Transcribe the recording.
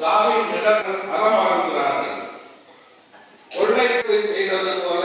சாமி நிலம் அகமாக கொள்கை செய்தவர்கள்